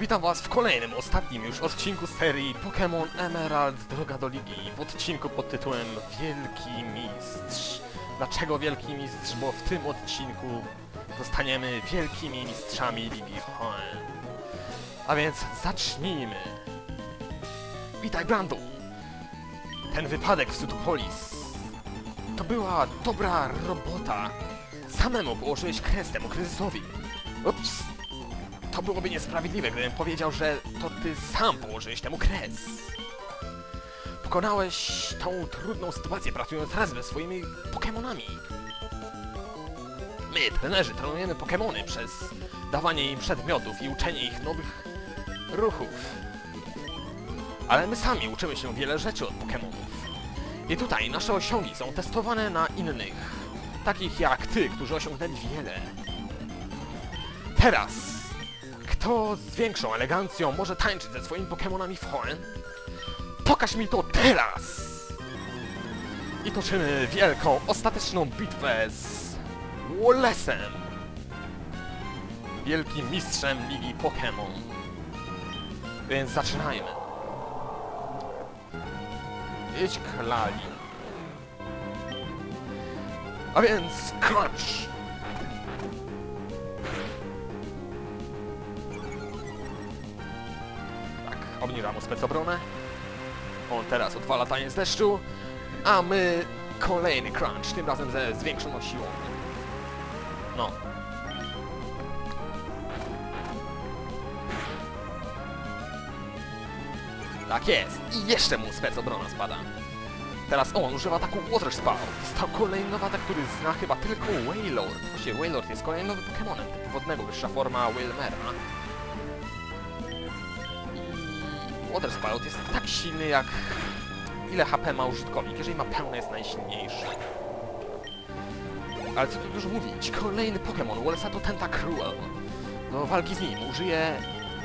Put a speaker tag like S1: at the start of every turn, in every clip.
S1: Witam was w kolejnym, ostatnim już odcinku serii Pokémon Emerald Droga do Ligi w odcinku pod tytułem Wielki Mistrz. Dlaczego Wielki Mistrz? Bo w tym odcinku zostaniemy wielkimi mistrzami Ligi Hoenn. A więc zacznijmy. Witaj Brandu! Ten wypadek w Sutupolis to była dobra robota. Samemu położyłeś kres temu kryzysowi. Ups! To byłoby niesprawiedliwe, gdybym powiedział, że to ty sam położyłeś temu kres. Pokonałeś tą trudną sytuację pracując razem ze swoimi Pokemonami. My, trenerzy, trenujemy Pokemony przez dawanie im przedmiotów i uczenie ich nowych ruchów. Ale my sami uczymy się wiele rzeczy od Pokemonów. I tutaj nasze osiągi są testowane na innych, takich jak ty, którzy osiągnęli wiele. Teraz, kto z większą elegancją może tańczyć ze swoimi Pokemonami w Hoenn? Pokaż mi to teraz! I toczymy wielką, ostateczną bitwę z Wallesem! Wielkim mistrzem Ligi Pokémon. Więc zaczynajmy. Idź klali. A więc Crunch! Tak, obniża mu specobronę. On teraz odwala taniec deszczu, a my kolejny crunch, tym razem ze zwiększoną siłą. No. Tak jest. I jeszcze mu specobrona spada. Teraz on używa ataku Water Spout. Stał kolejny nowy atak, który zna chyba tylko Wailord. Właściwie Wailord jest kolejnym nowym Pokemonem typu wodnego, wyższa forma Wailmera. Water Spout jest tak silny jak ile HP ma użytkownik. Jeżeli ma pełne jest najsilniejszy. Ale co tu dużo mówić, kolejny Pokémon, Wallsato Tentacruel. Do walki z nim użyje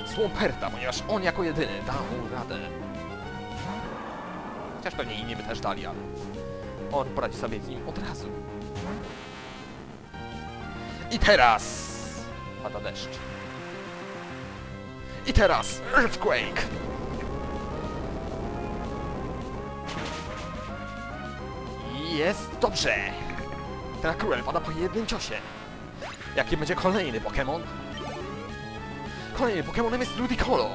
S1: Swamperta, ponieważ on jako jedyny da mu radę. Chociaż pewnie inni by też dali, ale on poradzi sobie z nim od razu. I teraz pada deszcz. I teraz Earthquake! Jest dobrze! Ten Cruel pada po jednym ciosie. Jaki będzie kolejny Pokémon? Kolejnym Pokémonem jest Ludicolo.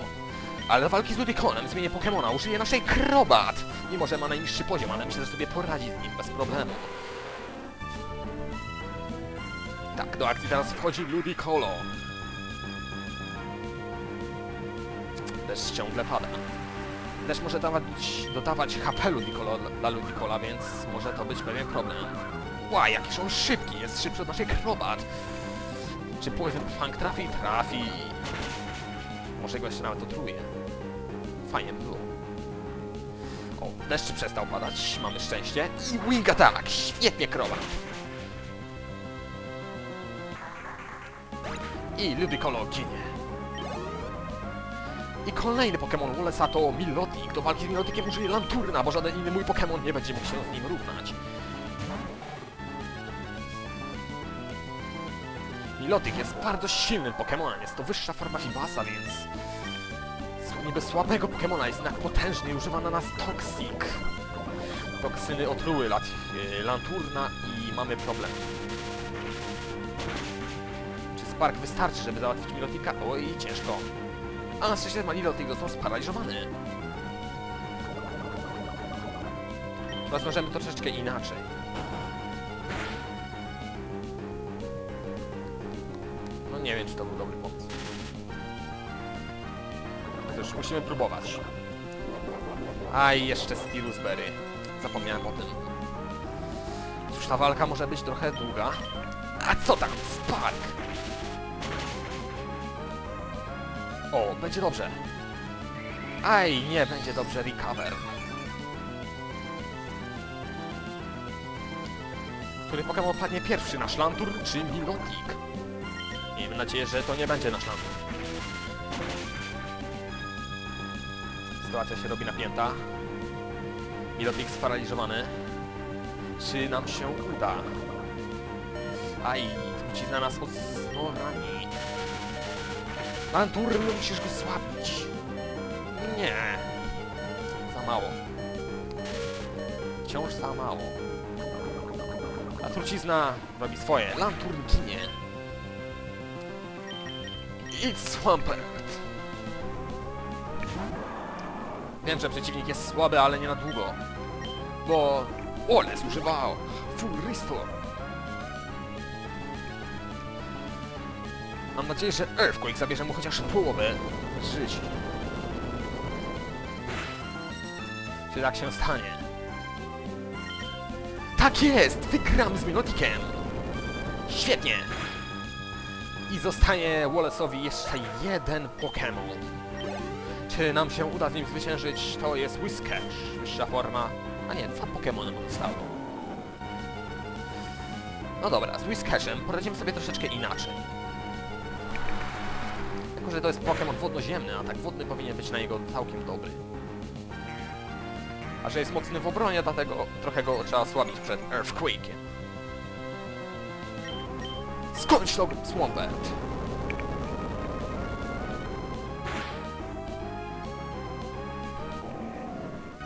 S1: Ale do walki z Ludiconem zmienię Pokémona, użyję naszej Krobat! Mimo, że ma najniższy poziom, ale myślę, że sobie poradzi z nim bez problemu. Tak, do akcji teraz wchodzi Ludicolo. Deszcz ciągle pada. Deszcz może dawać, dodawać Ludicolo dla Ludicola, więc może to być pewien problem. Ła, jakiż on szybki, jest szybszy od naszej Krobat. Czy Poison Fang trafi? Trafi. Może go jeszcze nawet otruje. Fajnie by było. O, deszcz przestał padać, mamy szczęście. I Wing Attack! Świetnie, krowa! I Ludicolo ginie. I kolejny Pokémon Wallace'a to Milotic. Do walki z Miloticiem użyje Lanturna, bo żaden inny mój Pokémon nie będzie mógł się z nim równać. Milotic jest bardzo silnym Pokémonem, jest to wyższa forma Fibasa, więc niby słabego Pokémona jest jednak potężny i używa na nas Toxic. Toksyny otruły lat, yy, Lanturna i mamy problem. Czy Spark wystarczy, żeby załatwić Milotika? Oj, ciężko. A na szczęście Milotic został sparaliżowany. Rozwiążemy to troszeczkę inaczej. No nie wiem, czy to był dobry pomysł. Cóż, musimy próbować. A i jeszcze Steelsbury. Zapomniałem o tym. Cóż, ta walka może być trochę długa. A co tam? Spark! O, będzie dobrze. Aj, nie będzie dobrze recover. Który Pokémon padnie pierwszy? Nasz Lantur czy Milotic? Miejmy nadzieję, że to nie będzie nasz Lantur. Sytuacja się robi napięta. Milotic sparaliżowany. Czy nam się uda? Aj, trucizna nas mocno rani. Lanturn, musisz go słabić. Nie. Za mało. Wciąż za mało. A trucizna robi swoje. Lanturn ginie. Idź Swampert. Wiem, że przeciwnik jest słaby, ale nie na długo. Bo Oles używał Full Restore. Mam nadzieję, że Earthquake zabierze mu chociaż połowę żyć. Czy tak się stanie? Tak jest! Wygram z Minotikiem! Świetnie! I zostaje Wallace'owi jeszcze jeden Pokémon. Czy nam się uda z nim zwyciężyć? To jest Whiscash, wyższa forma. A nie, dwa Pokémony mu zostało. No dobra, z Whiskashem poradzimy sobie troszeczkę inaczej. Jako, że to jest Pokémon wodnoziemny, a tak wodny powinien być na niego całkiem dobry. A że jest mocny w obronie, dlatego trochę go trzeba osłabić przed Earthquake'iem. Skończ to, Swampert!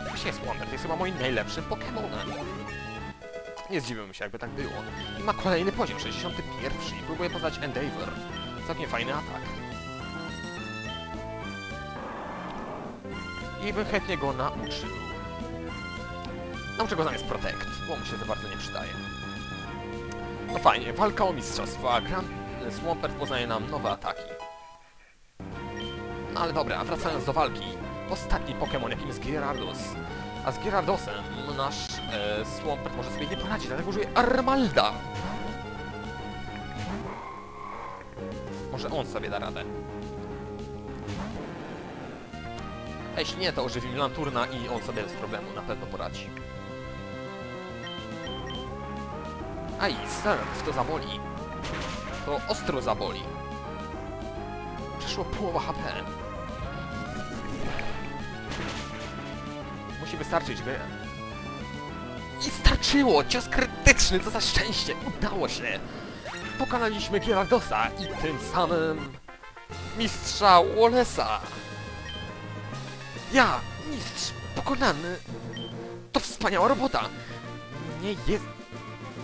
S1: Właśnie Swampert jest chyba moim najlepszym Pokémonem. Nie zdziwiłbym się, jakby tak było. I ma kolejny poziom, 61. i próbuje poznać Endeavor. Całkiem fajny atak. I bym chętnie go nauczył. Nauczę go zamiast Protect, bo mu się za bardzo nie przydaje. No fajnie, walka o mistrzostwo, a Grand Swampert poznaje nam nowe ataki. No ale dobra, wracając do walki. Ostatni Pokémon, jakim jest Gyarados. A z Gyardosem nasz e, Swampert może sobie nie poradzić, dlatego użyje Armalda. Może on sobie da radę. A jeśli nie, to ożywimy Lanturna i on sobie bez problemu na pewno poradzi. Aj, surf, to zaboli. To ostro zaboli. Przeszło połowa HP. Musi wystarczyć, by... I starczyło! Cios krytyczny, co za szczęście! Udało się! Pokonaliśmy Gyaradosa i tym samym... Mistrza Wallace'a! Ja, mistrz, pokonany! To wspaniała robota! Nie jest...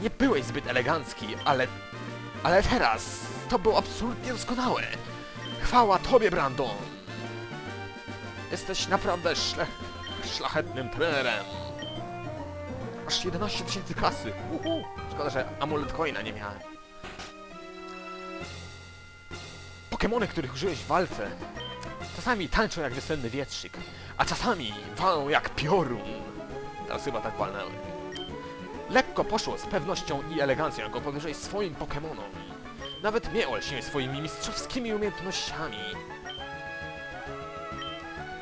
S1: Nie byłeś zbyt elegancki, ale... Ale teraz to było absolutnie doskonałe! Chwała tobie, Brandon! Jesteś naprawdę szle... szlachetnym trenerem! Aż 11 tysięcy kasy! Uhu. Szkoda, że amulet coina nie miałem. Pokemony, których użyłeś w walce, czasami tańczą jak wiosenny wietrzyk, a czasami walą jak piorun. Teraz chyba tak walnęły. Lekko poszło z pewnością i elegancją, jak opowiedziałeś swoim Pokemonom. Nawet mnie olśniłeś swoimi mistrzowskimi umiejętnościami.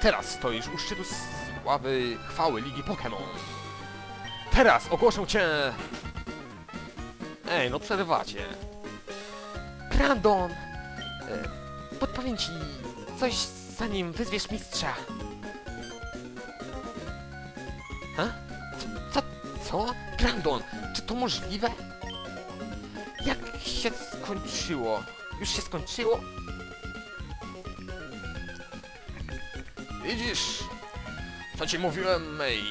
S1: Teraz stoisz u szczytu sławy chwały Ligi Pokémon. Teraz ogłoszę cię... Ej, no przerywacie. Brandon! E, podpowiem ci coś, zanim wyzwiesz mistrza. Ha? Co? Co? Brandon, czy to możliwe? Jak się skończyło? Już się skończyło? Widzisz, co ci mówiłem, May?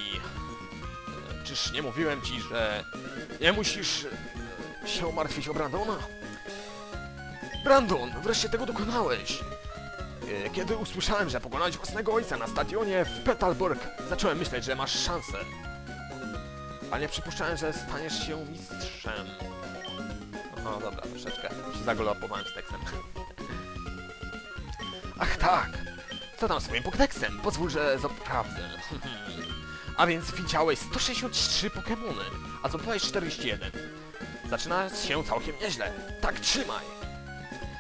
S1: Czyż nie mówiłem ci, że nie musisz e, się martwić o Brandona? Brandon, wreszcie tego dokonałeś! E, Kiedy usłyszałem, że pokonałeś własnego ojca na stadionie w Petalburg, zacząłem myśleć, że masz szansę. Ale nie przypuszczałem, że staniesz się mistrzem. No dobra, troszeczkę się zagolopowałem z tekstem. Ach tak! Co tam z swoim Pokédexem? Pozwól, że sprawdzę. a więc widziałeś 163 Pokémony, a zdobyłeś 41. Zaczyna się całkiem nieźle. Tak trzymaj!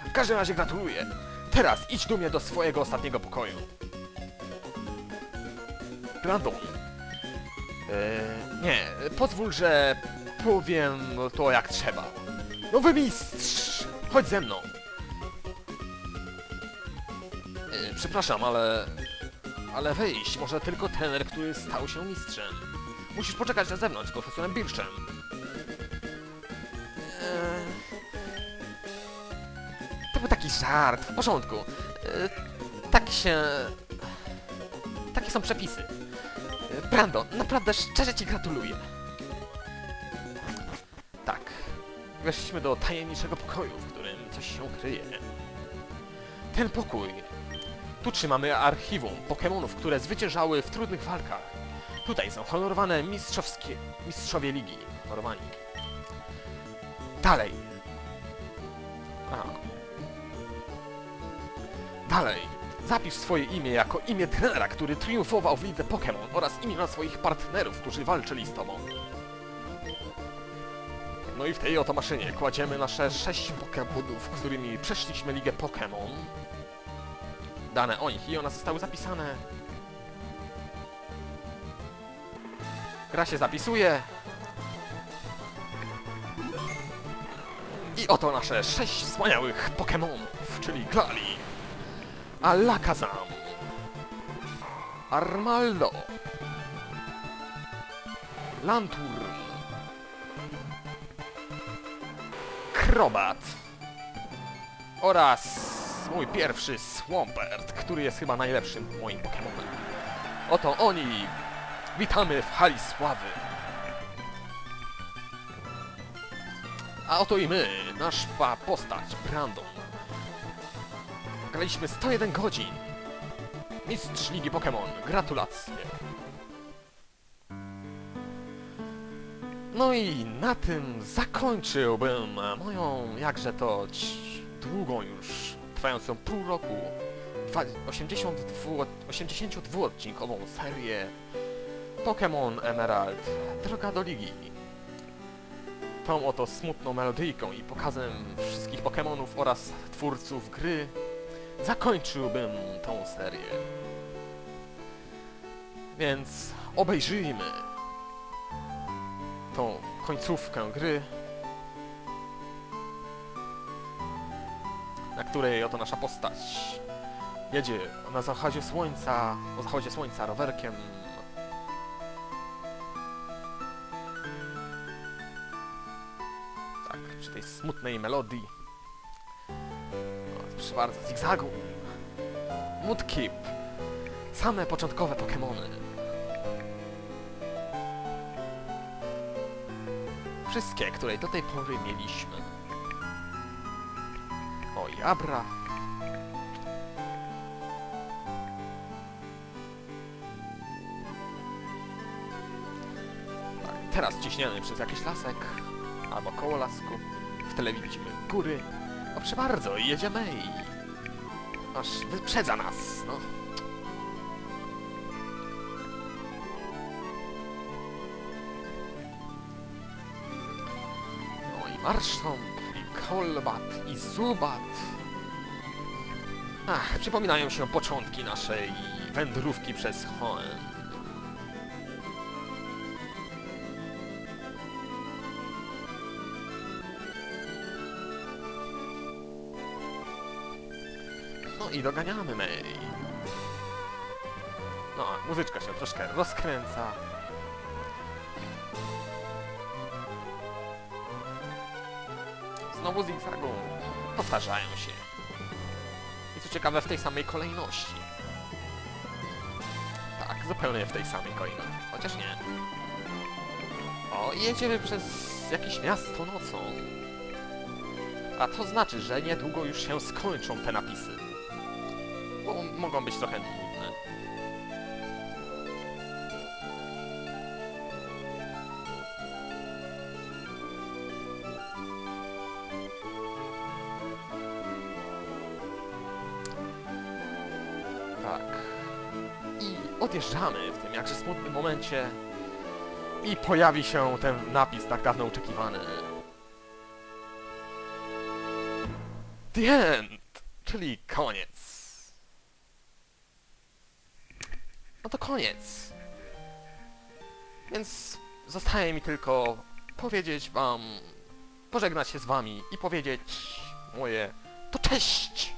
S1: W każdym razie gratuluję. Teraz idź do mnie do swojego ostatniego pokoju. Brandon. Eee, nie, pozwól, że powiem to jak trzeba. Nowy mistrz! Chodź ze mną. Eee, przepraszam, ale... Ale wejść może tylko trener, który stał się mistrzem. Musisz poczekać na zewnątrz profesorem Birczem. Taki żart, w porządku. tak się... Takie są przepisy. E, Brando, naprawdę szczerze ci gratuluję. Tak. Weszliśmy do tajemniczego pokoju, w którym coś się kryje. Ten pokój. Tu trzymamy archiwum Pokémonów, które zwyciężały w trudnych walkach. Tutaj są honorowane mistrzowskie... mistrzowie ligi. Honorowani. Dalej. Aha. Dalej. Zapisz swoje imię jako imię trenera, który triumfował w lidze Pokémon oraz imiona swoich partnerów, którzy walczyli z tobą. No i w tej oto maszynie kładziemy nasze sześć Pokémonów, którymi przeszliśmy ligę Pokémon. Dane o nich i one zostały zapisane. Gra się zapisuje. I oto nasze sześć wspaniałych Pokémonów, czyli Glali, Alakazam, Armaldo, Lanturn, Krobat oraz mój pierwszy Swampert, który jest chyba najlepszym moim Pokémonem. Oto oni! Witamy w hali sławy! A oto i my, nasza postać, Brandon. Graliśmy 101 godzin. Mistrz Ligi Pokémon, gratulacje. No i na tym zakończyłbym moją, jakże to długą już, trwającą pół roku, dwa- 82, 82-odcinkową serię Pokémon Emerald, Droga do Ligi. Tą oto smutną melodyjką i pokazem wszystkich Pokémonów oraz twórców gry zakończyłbym tą serię. Więc obejrzyjmy tą końcówkę gry, na której oto nasza postać jedzie na zachodzie słońca, o zachodzie słońca rowerkiem. Tak, przy tej smutnej melodii. Proszę bardzo, zigzagu. Mudkip. Same początkowe Pokémony. Wszystkie, które do tej pory mieliśmy. O, Jabra. Tak, teraz ciśniemy przez jakiś lasek, albo koło lasku. W telewizji widzimy góry. Proszę bardzo, jedziemy i... Aż wyprzedza nas, no. No i Marszcząb, i Kolbat, i Zubat. Ach, przypominają się początki naszej wędrówki przez Hoenn. I doganiamy May. No, muzyczka się troszkę rozkręca. Znowu zigzagu. Powtarzają się. I co ciekawe, w tej samej kolejności. Tak, zupełnie w tej samej kolejności. Chociaż nie. O, jedziemy przez jakieś miasto nocą. A to znaczy, że niedługo już się skończą te napisy. Bo mogą być trochę nudne. Tak. I odjeżdżamy w tym jakże smutnym momencie. I pojawi się ten napis tak dawno oczekiwany. The end! Czyli koniec. No to koniec. Więc zostaje mi tylko powiedzieć wam, pożegnać się z wami i powiedzieć moje to cześć!